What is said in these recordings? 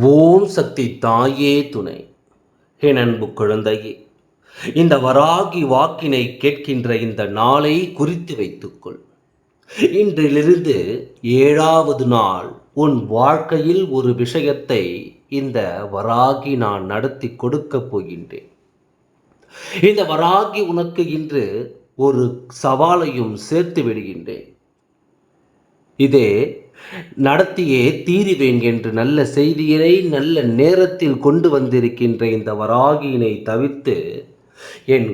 ஓம் சக்தி தாயே துணை. என் அன்பு குழந்தையே இந்த வராகி வாக்கினை கேட்கின்ற இந்த நாளை குறித்து வைத்துக்கொள். இன்றிலிருந்து ஏழாவது நாள் உன் வாழ்க்கையில் ஒரு விஷயத்தை இந்த வராகி நான் நடத்தி கொடுக்கப் போகின்றேன். இந்த வராகி உனக்கு இன்று ஒரு சவாலையும் சேர்த்து விடுகின்றேன். இதே நடத்தியே தீருவேன் என்று நல்ல செய்தியினை நல்ல நேரத்தில் கொண்டு வந்திருக்கின்ற இந்த வராகியினை தவிர்த்து என்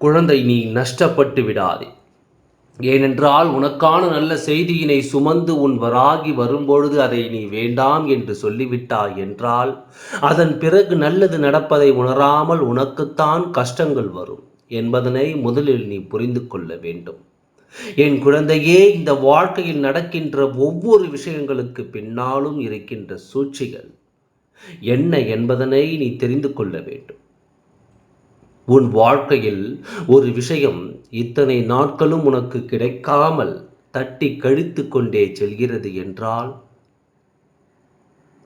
குழந்தை நீ நஷ்டப்பட்டு விடாதே. ஏனென்றால் உனக்கான நல்ல செய்தியினை சுமந்து உன் வராகி வரும்பொழுது அதை நீ வேண்டாம் என்று சொல்லிவிட்டாய் என்றால் அதன் பிறகு நல்லது நடப்பதை உணராமல் உனக்குத்தான் கஷ்டங்கள் வரும் என்பதனை முதலில் நீ புரிந்து கொள்ள வேண்டும். என் குழந்தையே இந்த வாழ்க்கையில் நடக்கின்ற ஒவ்வொரு விஷயங்களுக்கு பின்னாலும் இருக்கின்ற சூழ்ச்சிகள் என்ன என்பதனை நீ தெரிந்து கொள்ள வேண்டும். உன் வாழ்க்கையில் ஒரு விஷயம் இத்தனை நாட்களும் உனக்கு கிடைக்காமல் தட்டி கழித்து கொண்டே செல்கிறது என்றால்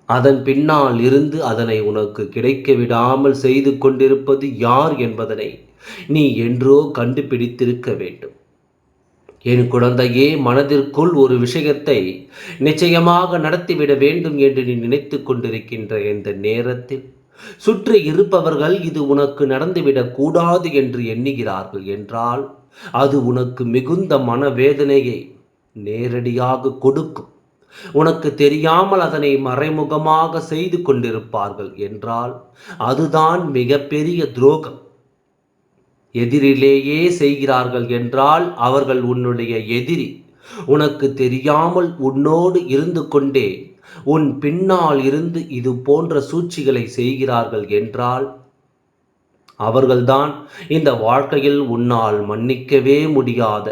அதன் பின்னால் இருந்து அதனை உனக்கு கிடைக்க விடாமல் செய்து கொண்டிருப்பது யார் என்பதனை நீ என்றோ கண்டுபிடித்திருக்க வேண்டும். என் குழந்தையே மனதிற்குள் ஒரு விஷயத்தை நிச்சயமாக நடத்திவிட வேண்டும் என்று நீ நினைத்து கொண்டிருக்கின்ற இந்த நேரத்தில் சுற்றி இருப்பவர்கள் இது உனக்கு நடந்துவிடக் கூடாது என்று எண்ணுகிறார்கள் என்றால் அது உனக்கு மிகுந்த மனவேதனையை நேரடியாக கொடுக்கும். உனக்கு தெரியாமல் அதனை மறைமுகமாக செய்து கொண்டிருப்பார்கள் என்றால் அதுதான் மிகப்பெரிய துரோகம். எதிரிலேயே செய்கிறார்கள் என்றால் அவர்கள் உன்னுடைய எதிரி. உனக்கு தெரியாமல் உன்னோடு இருந்து கொண்டே உன் பின்னால் இருந்து இது போன்ற சூழ்ச்சிகளை செய்கிறார்கள் என்றால் அவர்கள்தான் இந்த வாழ்க்கையில் உன்னால் மன்னிக்கவே முடியாத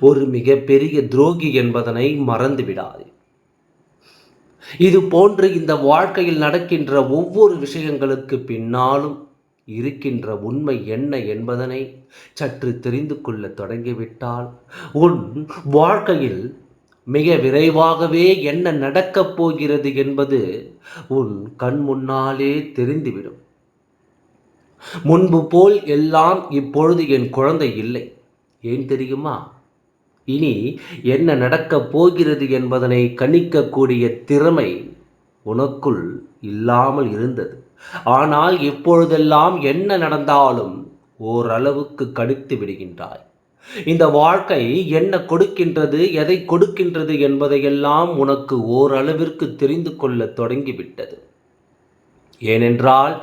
ஒரு மிகப்பெரிய துரோகி என்பதனை மறந்துவிடாதே. இது போன்று இந்த வாழ்க்கையில் நடக்கின்ற ஒவ்வொரு விஷயங்களுக்கு பின்னாலும் இருக்கின்ற உண்மை என்ன என்பதனை சற்று தெரிந்து கொள்ள தொடங்கிவிட்டால் உன் வாழ்க்கையில் மிக விரைவாகவே என்ன நடக்கப் போகிறது என்பது உன் கண் முன்னாலே தெரிந்துவிடும். முன்பு போல் எல்லாம் இப்பொழுது என் குழந்தை இல்லை. ஏன் தெரியுமா? இனி என்ன நடக்கப் போகிறது என்பதனை கணிக்கக்கூடிய திறமை உனக்குள் இல்லாமல் இருந்தது. ஆனால் இப்பொழுதெல்லாம் என்ன நடந்தாலும் ஓரளவுக்கு கடித்து விடுகின்றாய். இந்த வாழ்க்கை என்ன கொடுக்கின்றது எதை கொடுக்கின்றது என்பதையெல்லாம் உனக்கு ஓரளவிற்கு தெரிந்து கொள்ள தொடங்கிவிட்டது. ஏனென்றால்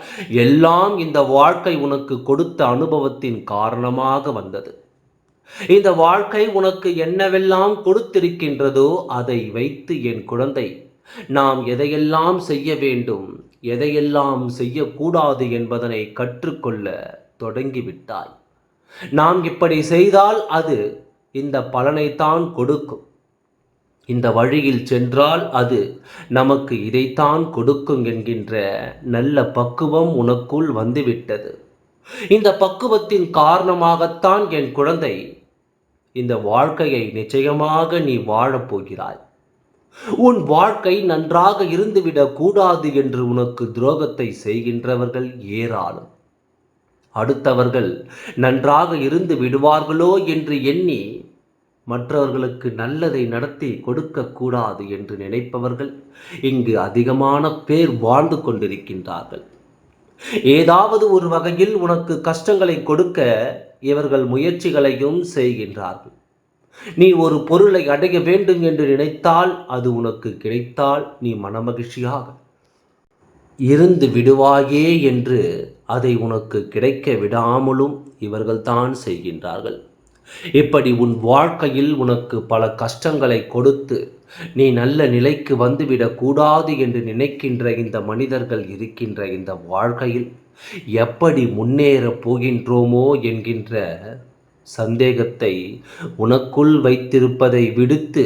எல்லாம் இந்த வாழ்க்கை உனக்கு கொடுத்த அனுபவத்தின் காரணமாக வந்தது. இந்த வாழ்க்கை உனக்கு என்னவெல்லாம் கொடுத்திருக்கின்றதோ அதை வைத்து என் குழந்தை நாம் எதையெல்லாம் செய்ய வேண்டும் எதையெல்லாம் செய்யக்கூடாது என்பதனை கற்றுக்கொள்ள தொடங்கிவிட்டாய். நாம் இப்படி செய்தால் அது இந்த பலனைத்தான் கொடுக்கும். இந்த வழியில் சென்றால் அது நமக்கு இதைத்தான் கொடுக்கும் என்கின்ற நல்ல பக்குவம் உனக்குள் வந்துவிட்டது. இந்த பக்குவத்தின் காரணமாகத்தான் என் குழந்தை இந்த வாழ்க்கையை நிச்சயமாக நீ வாழப்போகிறாய். உன் வாழ்க்கை நன்றாக இருந்துவிடக் கூடாது என்று உனக்கு துரோகத்தை செய்கின்றவர்கள் ஏராளம். அடுத்தவர்கள் நன்றாக இருந்து விடுவார்களோ என்று எண்ணி மற்றவர்களுக்கு நல்லதை நடத்தி கொடுக்கக்கூடாது என்று நினைப்பவர்கள் இங்கு அதிகமான பேர் வாழ்ந்து கொண்டிருக்கின்றார்கள். ஏதாவது ஒரு வகையில் உனக்கு கஷ்டங்களை கொடுக்க இவர்கள் முயற்சிகளையும் செய்கின்றார்கள். நீ ஒரு பொருளை அடைய வேண்டும் என்று நினைத்தால் அது உனக்கு கிடைத்தால் நீ மனமகிழ்ச்சியாக இருந்து விடுவாயே என்று அதை உனக்கு கிடைக்க விடாமலும் இவர்கள்தான் செய்கின்றார்கள். இப்படி உன் வாழ்க்கையில் உனக்கு பல கஷ்டங்களை கொடுத்து நீ நல்ல நிலைக்கு வந்துவிடக்கூடாது என்று நினைக்கின்ற இந்த மனிதர்கள் இருக்கின்ற இந்த வாழ்க்கையில் எப்படி முன்னேறப் போகின்றோமோ என்கின்ற சந்தேகத்தை உனக்குள் வைத்திருப்பதை விடுத்து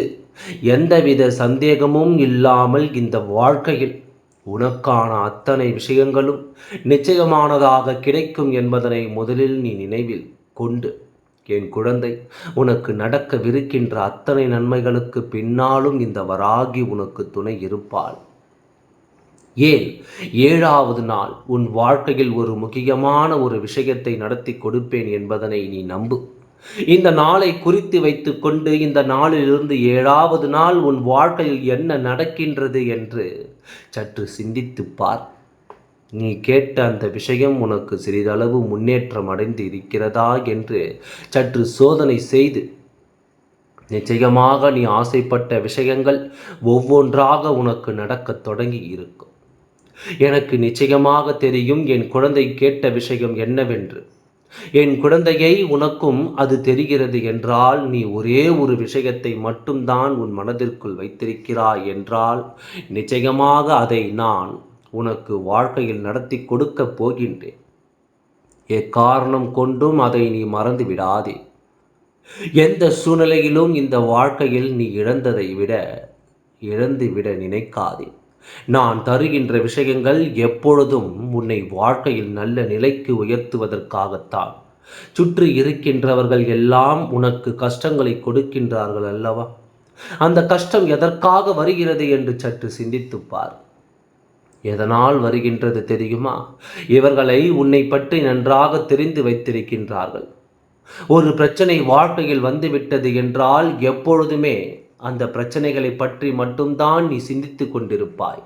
எந்தவித சந்தேகமும் இல்லாமல் இந்த வாழ்க்கையில் உனக்கான அத்தனை விஷயங்களும் நிச்சயமானதாக கிடைக்கும் என்பதனை முதலில் நீ நினைவில் கொண்டு என் குழந்தை உனக்கு நடக்கவிருக்கின்ற அத்தனை நன்மைகளுக்கு பின்னாலும் இந்த வராகி உனக்கு துணை இருப்பாள். ஏன்? ஏழாவது நாள் உன் வாழ்க்கையில் ஒரு முக்கியமான ஒரு விஷயத்தை நடத்தி கொடுப்பேன் என்பதனை நீ நம்பு. இந்த நாளை குறித்து வைத்துக்கொண்டு இந்த நாளிலிருந்து ஏழாவது நாள் உன் வாழ்க்கையில் என்ன நடக்கின்றது என்று சற்று சிந்தித்துப் பார். நீ கேட்ட அந்த விஷயம் உனக்கு சிறிதளவு முன்னேற்றம் அடைந்து இருக்கிறதா என்று சற்று சோதனை செய்து. நிச்சயமாக நீ ஆசைப்பட்ட விஷயங்கள் ஒவ்வொன்றாக உனக்கு நடக்கத் தொடங்கி இருக்கும். எனக்கு நிச்சயமாக தெரியும் என் குழந்தை கேட்ட விஷயம் என்னவென்று. என் குழந்தையை உனக்கும் அது தெரிகிறது என்றால் நீ ஒரே ஒரு விஷயத்தை மட்டும்தான் உன் மனதிற்குள் வைத்திருக்கிறாய் என்றால் நிச்சயமாக அதை நான் உனக்கு வாழ்க்கையில் நடத்தி கொடுக்கப் போகின்றேன். எக்காரணம் கொண்டும் அதை நீ மறந்து விடாதே. எந்த சூழ்நிலையிலும் இந்த வாழ்க்கையில் நீ இழந்ததை விட இழந்து விட நினைக்காதே. நான் தருகின்ற விஷயங்கள் எப்பொழுதும் உன்னை வாழ்க்கையில் நல்ல நிலைக்கு உயர்த்துவதற்காகத்தான். சுற்றி இருக்கின்றவர்கள் எல்லாம் உனக்கு கஷ்டங்களை கொடுக்கின்றார்கள் அல்லவா? அந்த கஷ்டம் எதற்காக வருகிறது என்று சற்று சிந்தித்துப்பார் எதனால் வருகின்றது தெரியுமா? இவர்களை உன்னை பற்றி நன்றாக தெரிந்து வைத்திருக்கின்றார்கள். ஒரு பிரச்சனை வாழ்க்கையில் வந்துவிட்டது என்றால் எப்பொழுதுமே அந்த பிரச்சனைகளை பற்றி மட்டும்தான் நீ சிந்தித்து கொண்டிருப்பாய்.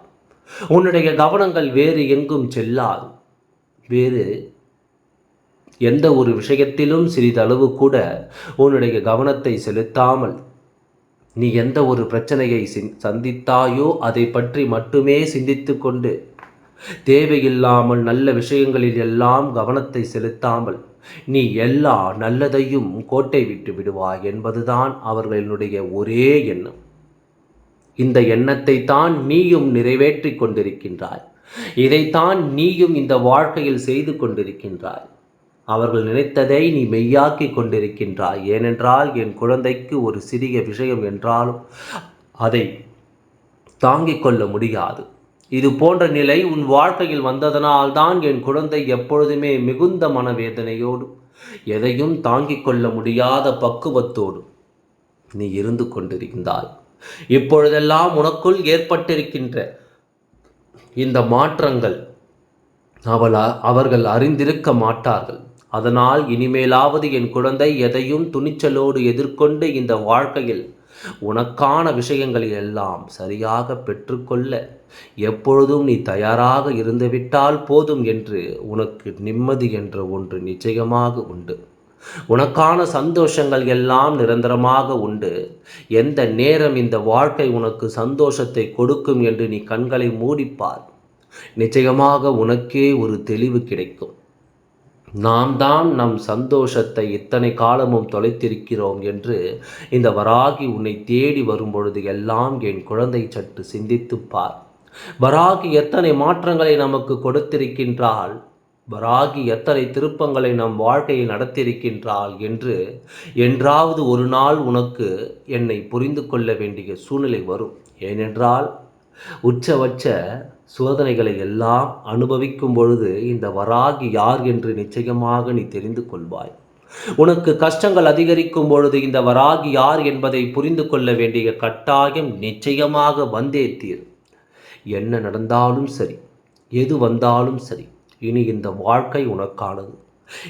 உன்னுடைய கவனங்கள் வேறு எங்கும் செல்லாது. வேறு எந்த ஒரு விஷயத்திலும் சிறிதளவு கூட உன்னுடைய கவனத்தை செலுத்தாமல் நீ எந்த ஒரு பிரச்சனையை சந்தித்தாயோ அதை பற்றி மட்டுமே சிந்தித்து கொண்டு தேவையில்லாமல் நல்ல விஷயங்களில் எல்லாம் கவனத்தை செலுத்தாமல் நீ எல்லா நல்லதையும் கோட்டை விட்டு விடுவாய் என்பதுதான் அவர்களினுடைய ஒரே எண்ணம். இந்த எண்ணத்தை தான் நீயும் நிறைவேற்றி கொண்டிருக்கின்றாய். இதைத்தான் நீயும் இந்த வாழ்க்கையில் செய்து கொண்டிருக்கின்றாய். அவர்கள் நினைத்ததை நீ மெய்யாக்கி கொண்டிருக்கின்றாய். ஏனென்றால் என் குழந்தைக்கு ஒரு சிறிய விஷயம் என்றாலும் அதை தாங்கிக் கொள்ள முடியாது. இது போன்ற நிலை உன் வாழ்க்கையில் வந்ததனால் தான் என் குழந்தை எப்பொழுதுமே மிகுந்த மனவேதனையோடு எதையும் தாங்கிக் கொள்ள முடியாத பக்குவத்தோடு நீ இருந்து கொண்டிருந்தாய். இப்பொழுதெல்லாம் உனக்குள் ஏற்பட்டிருக்கின்ற இந்த மாற்றங்கள் அவள் அவர்கள் அறிந்திருக்க மாட்டார்கள். அதனால் இனிமேலாவது என் குழந்தை எதையும் துணிச்சலோடு எதிர்கொண்டு இந்த வாழ்க்கையில் உனக்கான விஷயங்களை எல்லாம் சரியாக பெற்றுக்கொள்ள எப்பொழுதும் நீ தயாராக இருந்துவிட்டால் போதும் என்று உனக்கு நிம்மதி என்ற ஒன்று நிச்சயமாக உண்டு. உனக்கான சந்தோஷங்கள் எல்லாம் நிரந்தரமாக உண்டு. எந்த நேரம் இந்த வாழ்க்கை உனக்கு சந்தோஷத்தை கொடுக்கும் என்று நீ கண்களை மூடிப்பார். நிச்சயமாக உனக்கே ஒரு தெளிவு கிடைக்கும். நாம் தான் நம் சந்தோஷத்தை இத்தனை காலமும் தொலைத்திருக்கிறோம் என்று இந்த வராகி உன்னை தேடி வரும்பொழுது எல்லாம் என் குழந்தை சற்று சிந்தித்துப்பார் வராகி எத்தனை மாற்றங்களை நமக்கு கொடுத்திருக்கின்றால் வராகி எத்தனை திருப்பங்களை நம் வாழ்க்கையில் நடத்தியிருக்கின்றாள் என்று என்றாவது ஒரு நாள் உனக்கு என்னை புரிந்து கொள்ள வேண்டிய சூழ்நிலை வரும். ஏனென்றால் உச்சபட்ச சோதனைகளை எல்லாம் அனுபவிக்கும் பொழுது இந்த வராகி யார் என்று நிச்சயமாக நீ தெரிந்து கொள்வாய். உனக்கு கஷ்டங்கள் அதிகரிக்கும் பொழுது இந்த வராகி யார் என்பதை புரிந்து கொள்ள வேண்டிய கட்டாயம் நிச்சயமாக வந்தே தீர் என்ன நடந்தாலும் சரி எது வந்தாலும் சரி இனி இந்த வாழ்க்கை உனக்கானது.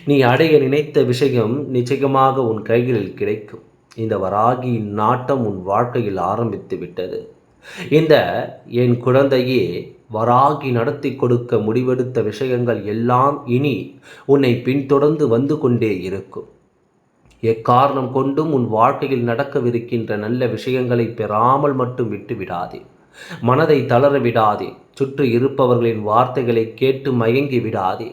நீ அடைய நினைத்த விஷயம் நிச்சயமாக உன் கைகளில் கிடைக்கும். இந்த வராகியின் நாட்டம் உன் வாழ்க்கையில் ஆரம்பித்து விட்டது. இந்த என் குழந்தையே வராகி நடத்தி கொடுக்க முடிவெடுத்த விஷயங்கள் எல்லாம் இனி உன்னை பின்தொடர்ந்து வந்து கொண்டே இருக்கும். எக்காரணம் கொண்டும் உன் வாழ்க்கையில் நடக்கவிருக்கின்ற நல்ல விஷயங்களை பெறாமல் மட்டும் விட்டு விடாதே மனதை தளர விடாதே. சுற்றி இருப்பவர்களின் வார்த்தைகளை கேட்டு மயங்கி விடாதே.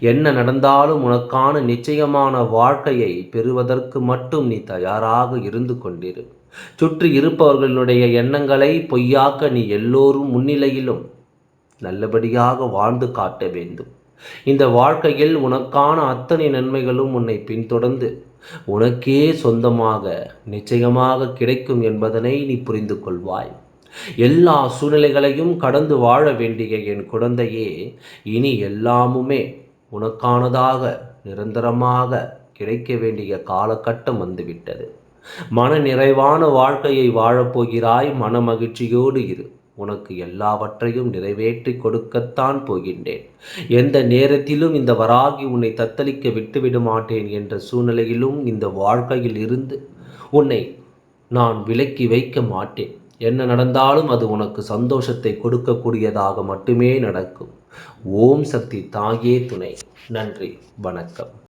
என்ன நடந்தாலும் உனக்கான நிச்சயமான வாழ்க்கையை பெறுவதற்கு மட்டும் நீ தயாராக இருந்து கொண்டிரு. சுற்றி இருப்பவர்களுடைய எண்ணங்களை பொய்யாக்க நீ எல்லோரும் முன்னிலையிலும் நல்லபடியாக வாழ்ந்து காட்ட வேண்டும். இந்த வாழ்க்கையில் உனக்கான அத்தனை நன்மைகளும் உன்னை பின்தொடர்ந்து உனக்கே சொந்தமாக நிச்சயமாக கிடைக்கும் என்பதனை நீ புரிந்து கொள்வாய். எல்லா சூழ்நிலைகளையும் கடந்து வாழ வேண்டிய என் குழந்தையே இனி எல்லாமுமே உனக்கானதாக நிரந்தரமாக கிடைக்க வேண்டிய காலகட்டம் வந்துவிட்டது. மன நிறைவான வாழ்க்கையை வாழப்போகிறாய் மன மகிழ்ச்சியோடு இரு. உனக்கு எல்லாவற்றையும் நிறைவேற்றி கொடுக்கத்தான் போகின்றேன். எந்த நேரத்திலும் இந்த வராகி உன்னை தத்தளிக்க விட்டுவிட மாட்டேன் என்ற சூழ்நிலையிலும் இந்த வாழ்க்கையில் இருந்து உன்னை நான் விலக்கி வைக்க மாட்டேன். என்ன நடந்தாலும் அது உனக்கு சந்தோஷத்தை கொடுக்கக்கூடியதாக மட்டுமே நடக்கும். ஓம் சக்தி தாயே துணை. நன்றி வணக்கம்.